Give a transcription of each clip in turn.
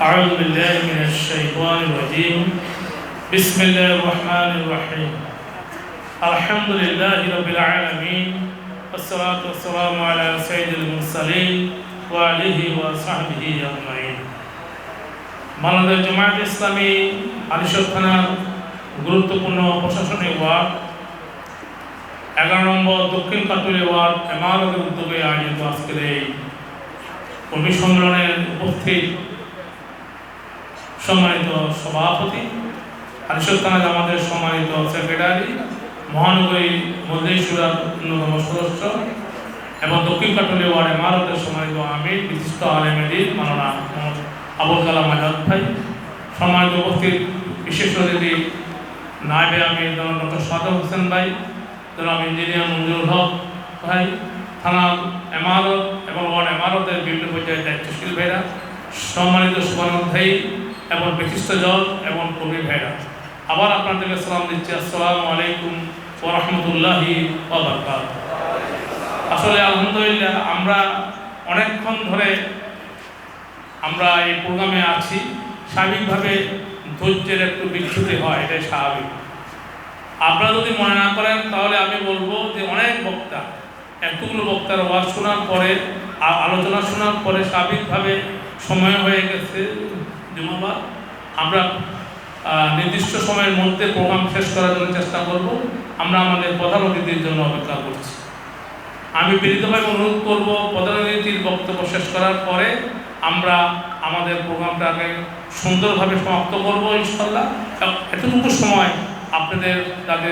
أعوذ بالله من الشيطان الرجيم بسم الله الرحمن الرحيم الحمد لله رب العالمين والصلاة والسلام على سيد المرسلين وآله وصحبه أجمعين বাংলাদেশ জামায়াত ইসলামী আলিশর থানার গুরুত্বপূর্ণ প্রশাসনিক ওয়ার্ড এগারো নম্বর দক্ষিণ কাটুরি ওয়ার্ড এমারতের উদ্যোগে আয়োজিত আজকের এই কর্মী সম্মেলনের উপস্থিত সম্মানিত সভাপতি আলিশর থানা জামাতের সম্মানিত সেক্রেটারি মহানগরী মজলিসুরার অন্যতম সদস্য এবং দক্ষিণ কাটুলি ওয়ার্ড এমারতের সম্মানিত আমির, বিশিষ্ট আলেমেদি মাননা আবুল কালাম আজাদ ভাই, সম্মানিত উপস্থিত বিশেষ অতিথি নায়বে আমির ডক্টর সাদর হোসেন ভাই, জনাব ইঞ্জিনিয়ার মঞ্জুর হক ভাই, থানা এমারত এবং ওয়ার্ড এমারতের বিভিন্ন পর্যায়ে দায়িত্বশীল ভাইরা, সম্মানিত শুভানুধ্যায়ী এবং বিশিষ্ট জল এবং কবি ভাইরা। আবার আপনাদেরকে সালাম দিচ্ছি। আসসালামু আলাইকুম ও রহমতুল্লাহি আসলে আলহামদুলিল্লাহ আমরা অনেকক্ষণ ধরে আমরা এই প্রোগ্রামে আছি। স্বাভাবিকভাবে ধৈর্যের একটু বিচ্ছুতি হয়, এটাই স্বাভাবিক। আপনারা যদি মনে না করেন, তাহলে আমি বলব যে অনেক বক্তা, এতগুলো বক্তার ওয়াজ শোনার পরে আলোচনা শোনার পরে স্বাভাবিকভাবে সময় হয়ে গেছে। জুমাবার আমরা নির্দিষ্ট সময়ের মধ্যে প্রোগ্রাম শেষ করার জন্য চেষ্টা করব। আমরা আমাদের প্রধান অতিথির জন্য অপেক্ষা করছি। আমি বিনীতভাবে অনুরোধ করব প্রধান অতিথির বক্তব্য শেষ করার পরে আমরা আমাদের প্রোগ্রামটাকে সুন্দরভাবে সমাপ্ত করব ইনশাল্লাহ এতটুকু সময় আপনাদের যাতে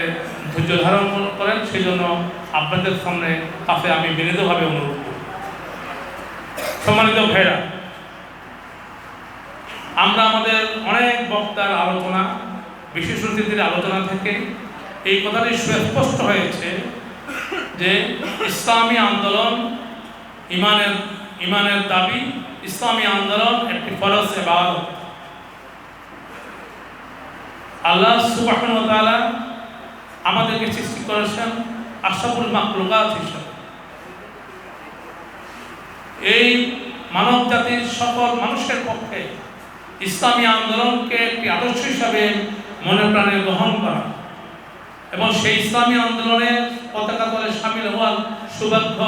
ধৈর্য ধারণ করেন সেই জন্য আপনাদের সামনে কাছে আমি বিনীতভাবে অনুরোধ করব। সম্মানিত ভাইরা আমরা আমাদের অনেক বক্তার আলোচনা, বিশেষ অতিথির আলোচনা থেকে এই কথাটি সুস্পষ্ট হয়েছে যে ইসলামী আন্দোলন ইমানের ইমানের দাবি, ইসলামী আন্দোলন একটি ফরজ এবাদত আল্লাহ তাআলা আমাদেরকে সৃষ্টি করেছেন আশরাফুল মাখলুকাত হিসেবে। এই মানব জাতির সকল মানুষের পক্ষে ইসলামী আন্দোলনকে একটি আদর্শ হিসাবে মনে প্রাণে গ্রহণ করা। এবং সেই ইসলামী আন্দোলনে পতাকা তলে সামিল হওয়ার সৌভাগ্য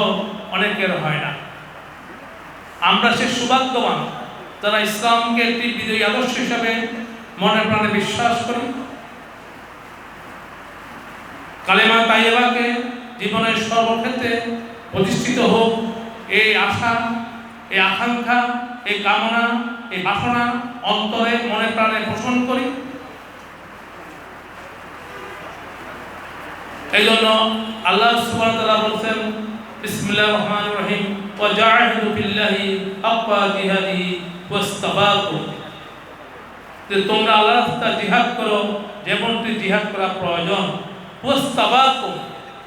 অনেকের হয় না। আমরা সে সৌভাগ্যবান তারা ইসলামকে একটি বিজয়ী আদর্শ হিসাবে মনে প্রাণে বিশ্বাস করি। কালেমা তাইয়েবাকে জীবনের সর্বক্ষেত্রে প্রতিষ্ঠিত হোক, এই আশা, এই আকাঙ্ক্ষা, এই কামনা এই বাসনা অন্তরে মনে প্রাণে পোষণ করি। এই জন্য আল্লাহ সুবহানাহু ওয়া তাআলা বলছেন, বিসমিল্লাহির রহমানির রহিম, ওয়া জাহিদু বিল্লাহি হাক্কা জিহাদিহি যে তোমরা আল্লাহ রাস্তায় জিহাদ করো, যেমনটি জিহাদ করা প্রয়োজন ওয়াস্তাবাকুম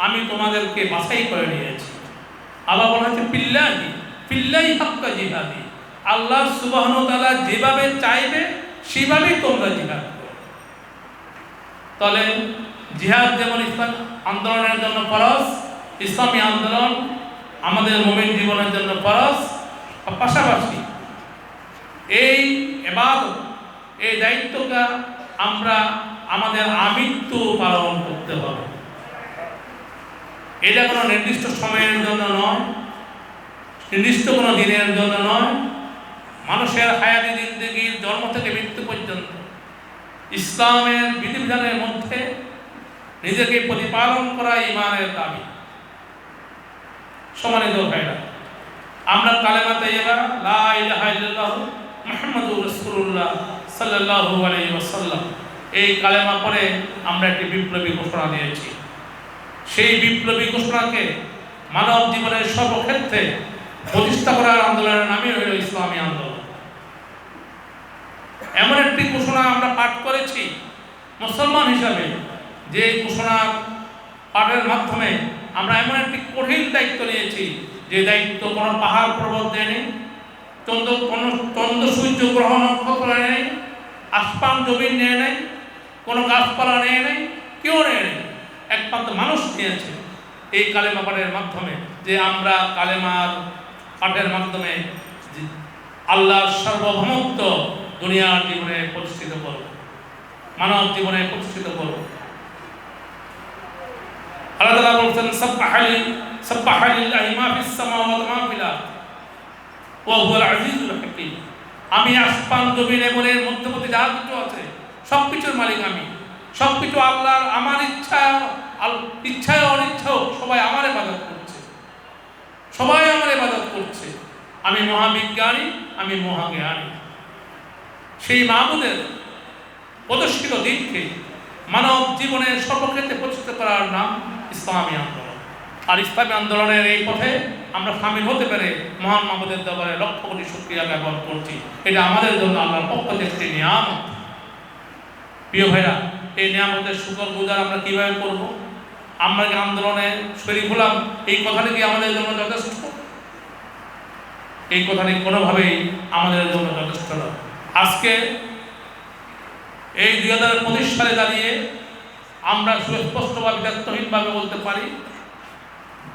আমি তোমাদেরকে বাছাই করে নিয়েছি। আবার বলা হচ্ছে পিল্লাহি পিল্লাহি হাক্কা জিহাদি। আল্লাহ সুবহানাহু ওয়া তাআলা যেভাবে চাইবে সেভাবেই তোমরা জিহাদ তাহলে জিহাদ যেমন ইসলাম আন্দোলনের জন্য ফরজ, ইসলামী আন্দোলন আমাদের মোমিন জীবনের জন্য ফরজ পাশাপাশি এই এবার এই দায়িত্বটা আমরা আমাদের আমৃত্যু পালন করতে হবে। এটা কোনো নির্দিষ্ট সময়ের জন্য নয়, নির্দিষ্ট কোনো দিনের জন্য নয়। মানুষের হায়াতি জিন্দগির জন্ম থেকে মৃত্যু পর্যন্ত ইসলামের বিধিবিধানের মধ্যে নিজেকে প্রতিপালন করা ইমানের দাবি। সমানিত ভাইরা, আমরা কালেমা তাইয়্যিবা লা ইলাহা ইল্লাল্লাহ মুহাম্মাদুর রাসূলুল্লাহ সাল্লাল্লাহু আলাইহি ওয়াসাল্লাম। এই কালেমা পরে আমরা একটি বিপ্লবী ঘোষণা দিয়েছি। সেই বিপ্লবী ঘোষণাকে মানব জীবনের সর্বক্ষেত্রে প্রতিষ্ঠা করার আন্দোলনের নামই হইল ইসলামী আন্দোলন। এমন একটি ঘোষণা আমরা পাঠ করেছি মুসলমান হিসাবে, যে ঘোষণা পাঠের মাধ্যমে আমরা এমন একটি কঠিন দায়িত্ব নিয়েছি, যে দায়িত্ব কোনো পাহাড় পর্বত দেয়নি, চন্দ্র, কোনো চন্দ্র সূর্য গ্রহ নক্ষত্র নেই, আসমান জমিন নেয় নেই, কোনো গাছপালা নেয় নেই, কেউ নেয় নেই, একমাত্র মানুষ নিয়েছে এই কালেমা পাঠের মাধ্যমে যে আমরা কালেমার পাঠের মাধ্যমে আল্লাহর সার্বভৌমত্ব দুনিয়ার জীবনে প্রতিষ্ঠিত করো মানব জীবনে প্রতিষ্ঠিত করো আল্লাহ তাআলা বলছেন, সাব্বাহালি, সাব্বাহালিল্লাহি মা ফিস সামাওয়াতি মা ফিল আরদ। ওয়া হুয়াল আজিজুল হাকীম। আমি আসমান, জমিন যা কিছু আছে সব কিছুর মালিক আমি। সব কিছু আল্লাহর, আমার ইচ্ছা ইচ্ছায় অনিচ্ছাও সবাই আমার করছে। সবাই আমার ইবাদত করছে। আমি মহাবিজ্ঞানী, আমি মহাজ্ঞানী। সেই মাহমুদের প্রদর্শিত দিনকে মানব জীবনের সর্বক্ষেত্রে প্রতিষ্ঠিত করার নাম ইসলামী আন্দোলন। আর ইসলামী আন্দোলনের এই পথে আমরা সামিল হতে পেরে মহান মাহমুদের দরবারে লক্ষ কোটি শুক্রিয়া জ্ঞাপন করছি। এটা আমাদের জন্য আল্লাহর পক্ষ থেকে একটি নিয়ামত। প্রিয় ভাইরা, এই নিয়ামতের শুকর গুজার আমরা কীভাবে করব? আমরা যে আন্দোলনে শরীর হলাম? এই কথাটি কি আমাদের জন্য যথেষ্ট? এই কথাটি কোনোভাবেই আমাদের জন্য যথেষ্ট নয়। আজকে এই দুই হাজার পঁচিশ সালে দাঁড়িয়ে আমরা সুস্পষ্টভাবে দায়িত্বহীনভাবে বলতে পারি,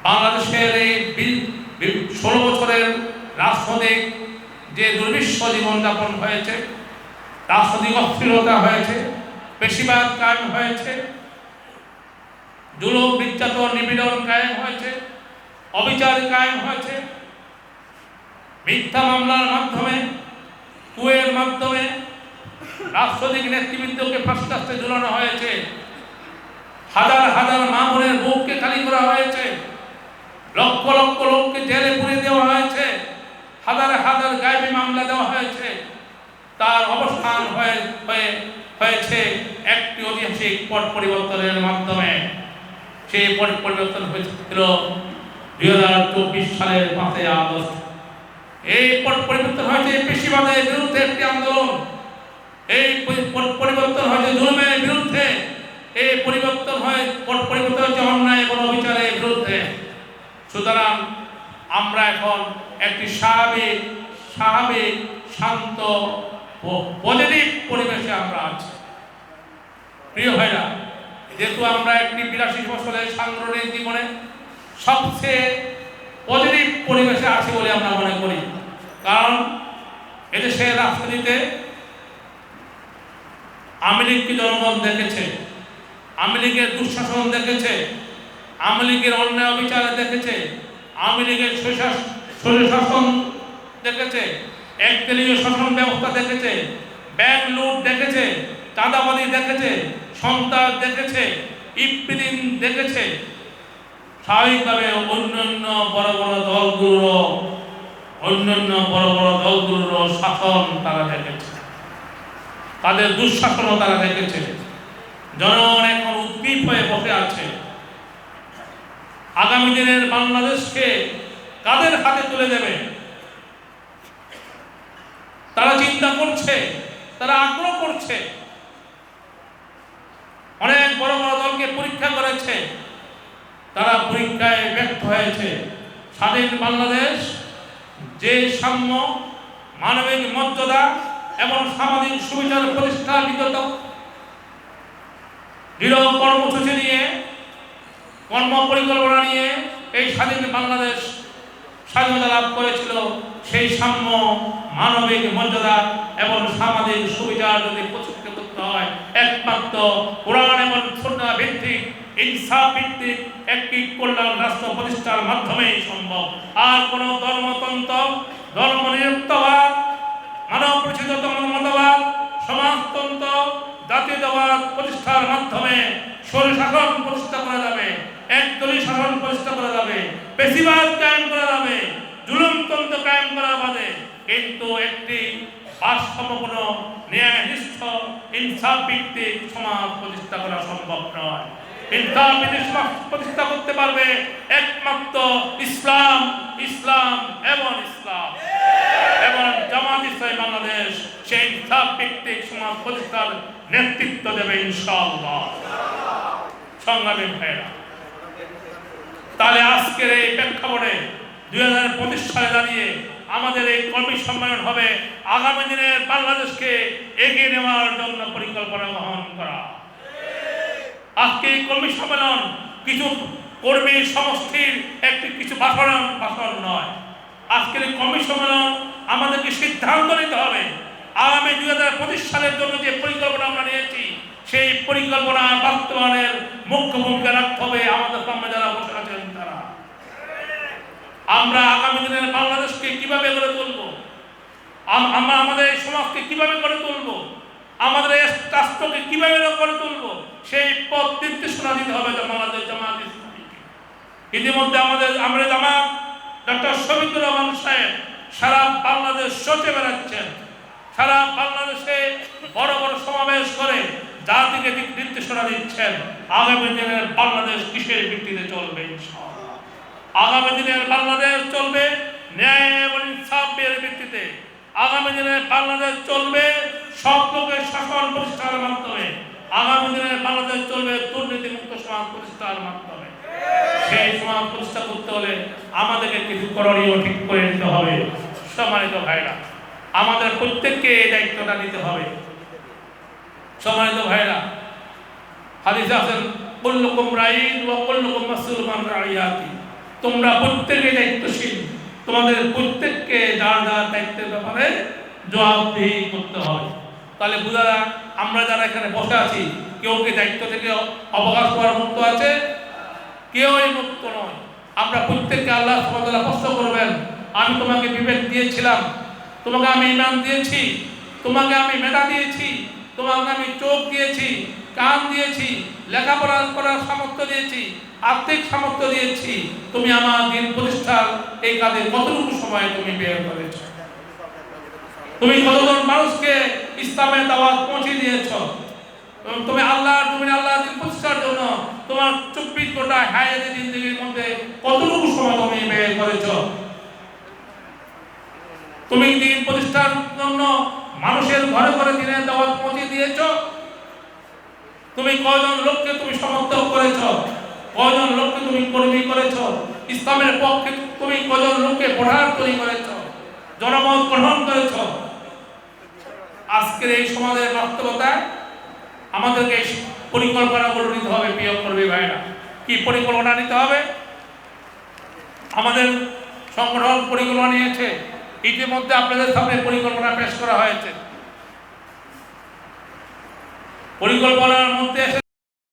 বাংলাদেশের এই ষোলো বছরের রাজনৈতিক যে দুর্বিশ্ব জীবনযাপন হয়েছে, রাজনৈতিক অস্থিরতা হয়েছে, বেশিরভাগ কায়েম হয়েছে, জুলুম, নির্যাতন, নিপীড়ন কায়েম হয়েছে, অবিচার কায়েম হয়েছে, মিথ্যা মামলার মাধ্যমে কুয়ের মাধ্যমে রাষ্ট্রদিক নেতৃবৃন্দকে ফাঁসি কাস্তে ঝুলানো হয়েছে। হাজার হাজার মামুনের বুককে খালি করা হয়েছে। লক্ষ লক্ষ লোককে জেলে পুরে দেওয়া হয়েছে। হাজার হাজার গায়েবী মামলা দেওয়া হয়েছে। তার অবস্থান হয়ে, হয়েছে একটি ঐতিহাসিক পট পরিবর্তনের মাধ্যমে। সেই পট পরিবর্তন হয়েছিল দুই হাজার চব্বিশ সালের পাঁচই আগস্ট। এই পরিবর্তন হয়েছে পেশিবাদের বিরুদ্ধে একটি আন্দোলন। এই পরি- পরিবর্তন হয়েছে জুলুমের বিরুদ্ধে। এই পরিবর্তন হয় পরিবর্তন হচ্ছে অন্যায় এবং অবিচারের বিরুদ্ধে। সুতরাং আমরা এখন একটি স্বাভাবিক স্বাভাবিক, শান্ত পজিটিভ পরিবেশে আমরা আছি। প্রিয় ভাইরা, যেহেতু আমরা একটি বিরাশি বছরের সাংগঠনিক জীবনে সবচেয়ে পজিটিভ পরিবেশে আছি বলে আমরা মনে করি। কারণ এদেশের রাজনীতিতে আওয়ামী লীগকে জনগণ দেখেছে? আওয়ামী লীগের দুঃশাসন দেখেছে? আওয়ামী লীগের অন্যায় বিচার দেখেছে? আওয়ামী লীগের স্বৈরশাসন দেখেছে? একদলীয় শাসন ব্যবস্থা দেখেছে? ব্যাংক লুট দেখেছে? চাঁদাবাদি দেখেছে? সন্ত্রাস দেখেছে? ইফতিদিন দেখেছে? স্বাভাবিকভাবে অন্যান্য বড় বড় দলগুলো অন্যান্য বড় বড় দলগুলোর শাসন তারা দেখেছে। তাদের দুঃশাসনও তারা দেখেছে। জনগণ এখন উদ্দীপ হয়ে বসে আছে। আগামী দিনের বাংলাদেশকে কাদের হাতে তুলে দেবে? তারা চিন্তা করছে, তারা আগ্রহ করছে। অনেক বড় বড় দলকে পরীক্ষা করেছে। তারা পরীক্ষায় ব্যর্থ হয়েছে। স্বাধীন বাংলাদেশ যে সাম্য মানবিক মর্যাদা এবং সামাজিক সুবিধার প্রতিষ্ঠা বিগত দৃঢ় কর্মসূচি নিয়ে, কর্ম পরিকল্পনা নিয়ে এই স্বাধীন বাংলাদেশ স্বাধীনতা লাভ করেছিল, সেই সাম্য মানবিক মর্যাদা এবং সামাজিক সুবিধা যদি প্রতিষ্ঠিত করতে হয়, একমাত্র কোরআন এবং সুন্নাহ ভিত্তিক ইনসাফ ভিত্তিক একটি কল্যাণ রাষ্ট্র প্রতিষ্ঠার মাধ্যমেই সম্ভব। আর কোন ধর্মতন্ত্র ধর্ম নিরুক্তবাদ মানব প্রচিত মতবাদ সমাজতন্ত্র, জাতীয়তাবাদ প্রতিষ্ঠার মাধ্যমে স্বৈরশাসন প্রতিষ্ঠা করা যাবে একদলীয় শাসন প্রতিষ্ঠা করা যাবে, বেশিরভাগ কায়েম করা যাবে জুলুমতন্ত্র কায়েম করা বাদে। কিন্তু একটি ভারসাম্যপূর্ণ, ন্যায়নিষ্ঠ, ইনসাফ ভিত্তিক সমাজ প্রতিষ্ঠা করা সম্ভব নয়। প্রতিষ্ঠা করতে পারবে একমাত্র ইসলাম ইসলাম এবং ইসলাম। এবং জামাত ইসলামী বাংলাদেশ সেই ইনসাফ ভিত্তিক সমাজ প্রতিষ্ঠার নেতৃত্ব দেবে ইনশাআল্লাহ। সংগ্রামী ভাইয়েরা, তাহলে আজকের এই প্রেক্ষাপটে দুই হাজার পঁচিশ সালে দাঁড়িয়ে আমাদের এই কর্মী সম্মেলন হবে। আগামী দিনের বাংলাদেশকে এগিয়ে নেওয়ার জন্য পরিকল্পনা গ্রহণ করা। আজকে এই কর্মী সম্মেলন কিছু কর্মী সমষ্টির একটি কিছু ভাষণ ভাষণ নয়। আজকের এই কর্মী সম্মেলন আমাদেরকে সিদ্ধান্ত নিতে হবে। আগামী দুই হাজার পঁচিশ সালের জন্য যে পরিকল্পনা আমরা নিয়েছি, সেই পরিকল্পনা বাস্তবায়নের মুখ্য ভূমিকা রাখতে হবে আমাদের সামনে যারা বসে আছেন তারা। আমরা আগামী দিনের বাংলাদেশকে কীভাবে গড়ে তুলব? আম- আমরা আমাদের সমাজকে কীভাবে গড়ে তুলব? আমাদের রাষ্ট্রকে কীভাবে গড়ে তুলব? সেই পথ নির্দেশনা দিতে হবে বাংলাদেশ জামাত ইতিমধ্যে আমাদের আমরা জামাত ডক্টর শফিকুর রহমান সাহেব সারা বাংলাদেশ সচে বেড়াচ্ছেন। সারা বাংলাদেশে বড় বড় সমাবেশ করে জাতিকে নির্দেশনা দিচ্ছেন। আগামী দিনের বাংলাদেশ কিসের ভিত্তিতে চলবে আগামী দিনের বাংলাদেশ চলবে ন্যায় এবং ইনসাফের ভিত্তিতে। আগামী দিনের বাংলাদেশ চলবে সব লোকের শাসন প্রতিষ্ঠার মাধ্যমে আগামী দিনে বাংলাদেশ চলবে দুর্নীতি মুক্ত সমাজ প্রতিষ্ঠার মাধ্যমে। সেই সমাজ প্রতিষ্ঠা করতে হলে আমাদেরকে কিছু করণীয় ঠিক করে নিতে হবে, সম্মানিত ভাইরা। আমাদের প্রত্যেককে এই দায়িত্বটা নিতে হবে। সম্মানিত ভাইরা, হাদিসে আছেন কুল্লুকুম রাইন ওয়া কুল্লুকুম মাসউলুন আন রাইয়াতি তোমরা প্রত্যেকে দায়িত্বশীল। তোমাদের প্রত্যেককে যার যার দায়িত্বের ব্যাপারে জবাবদিহি করতে হবে। তাহলে বোঝা আমরা যারা এখানে বসে আছি, কেউ কি দায়িত্ব থেকে অবকাশ করার মুক্ত আছে? কেউই মুক্ত নয়। আমরা প্রত্যেককে আল্লাহ সুবহানাহু প্রশ্ন করবেন, আমি তোমাকে বিবেক দিয়েছিলাম, তোমাকে আমি ইমান দিয়েছি, তোমাকে আমি মেধা দিয়েছি, তোমাকে আমি চোখ দিয়েছি, কান দিয়েছি, লেখাপড়া করার সামর্থ্য দিয়েছি, আর্থিক সামর্থ্য দিয়েছি। তুমি আমার দিন প্রতিষ্ঠার এই কাজে কতটুকু সময় তুমি ব্যয় করেছ? তুমি কতজন মানুষকে ইসলামের দাওয়াত পৌঁছে দিয়েছ? তুমি আল্লাহ তুমি আল্লাহ প্রতিষ্ঠার জন্য তোমার চব্বিশ ঘণ্টা হায়াতে জিন্দগির মধ্যে কতটুকু সময় তুমি ব্যয় করেছ? তুমি দিন প্রতিষ্ঠার জন্য মানুষের ঘরে ঘরে দিনের দাওয়াত পৌঁছে দিয়েছ? তুমি কয়জন লোককে তুমি সমর্থন করেছ? কয়জন লোককে তুমি কর্মী করেছ? ইসলামের পক্ষে তুমি কয়জন লোককে পড়ার তৈরি করেছ? জনমত গ্রহণ করেছ? আজকের এই সমাজের বাস্তবতায় আমাদেরকে পরিকল্পনাগুলো নিতে হবে প্রিয় কর্মী ভাইরা। কি পরিকল্পনা নিতে হবে? আমাদের সংগঠন পরিকল্পনা নিয়েছে। ইতিমধ্যে আপনাদের সামনে পরিকল্পনা পেশ করা হয়েছে। পরিকল্পনার মধ্যে